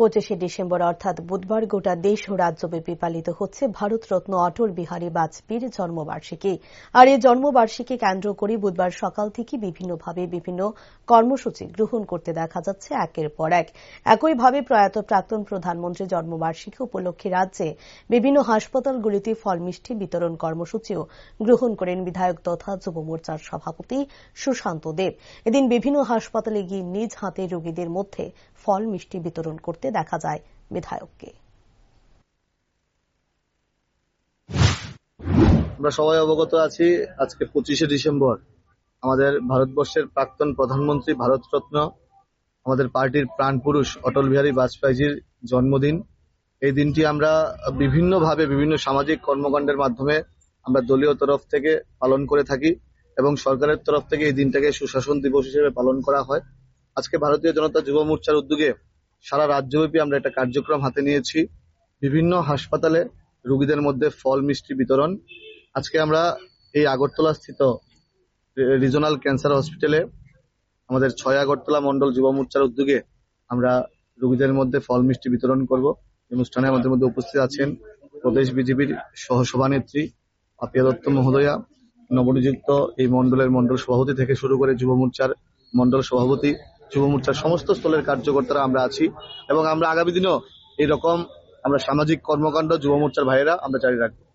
পঁচিশে ডিসেম্বর, অর্থাৎ বুধবার, গোটা দেশ ও রাজ্যব্যাপী পালিত হচ্ছে ভারতরত্ন অটল বিহারী বাজপেয়ীর জন্মবার্ষিকী। আর এই জন্মবার্ষিকী কেন্দ্র করে বুধবার সকাল থেকে বিভিন্নভাবে বিভিন্ন কর্মসূচি গ্রহণ করতে দেখা যাচ্ছে একের পর এক। একইভাবে প্রয়াত প্রাক্তন প্রধানমন্ত্রী জন্মবার্ষিকী উপলক্ষে রাজ্যে বিভিন্ন হাসপাতালগুলিতে ফল মিষ্টি বিতরণ কর্মসূচিও গ্রহণ করেন বিধায়ক তথা যুব মোর্চার সভাপতি সুশান্ত দেব। এদিন বিভিন্ন হাসপাতালে গিয়ে নিজ হাতে রোগীদের মধ্যে ফল মিষ্টি বিতরণ করতে দেখা যায় বিধায়ককে। আমরা সবাই অবগত আছি আজকে পঁচিশে ডিসেম্বর। আমাদের ভারতবর্ষের প্রাক্তন প্রধানমন্ত্রী ভারতরত্ন আমাদের পার্টির প্রাণপুরুষ অটল বিহারী বাজপেয়ীজির জন্মদিন। এই দিনটি আমরা বিভিন্নভাবে বিভিন্ন সামাজিক কর্মকাণ্ডের মাধ্যমে আমরা দলীয় তরফ থেকে পালন করে থাকি এবং সরকারের তরফ থেকে এই দিনটাকে সুশাসন দিবস হিসেবে পালন করা হয়। আজকে ভারতীয় জনতা যুব মোর্চার উদ্যোগে সারা রাজ্যব্যাপী আমরা একটা কার্যক্রম হাতে নিয়েছি। বিভিন্ন হাসপাতালে রুগীদের মধ্যে ফল, মিষ্টি বিতরণ। আজকে আমরা এই আগরতলা স্থিত রিজনাল ক্যান্সার হসপিটালে আমাদের ছয় আগরতলা মন্ডল যুব মোর্চার উদ্যোগে আমরা রুগীদের মধ্যে ফল, মিষ্টি বিতরণ করব। অনুষ্ঠানে আমাদের মধ্যে উপস্থিত আছেন প্রদেশ বিজেপির সহ সভানেত্রী পাপিয়া দত্ত মহোদয়া, নবনিযুক্ত এই মন্ডলের মন্ডল সভাপতি থেকে শুরু করে যুব মোর্চার মন্ডল সভাপতি যুব মোর্চার সমস্ত স্থলের কার্যকর্তারা আমরা আছি এবং আমরা আগামী দিনেও এরকম আমরা সামাজিক কর্মকাণ্ড যুব মোর্চার ভাইয়েরা আমরা চালিয়ে রাখব।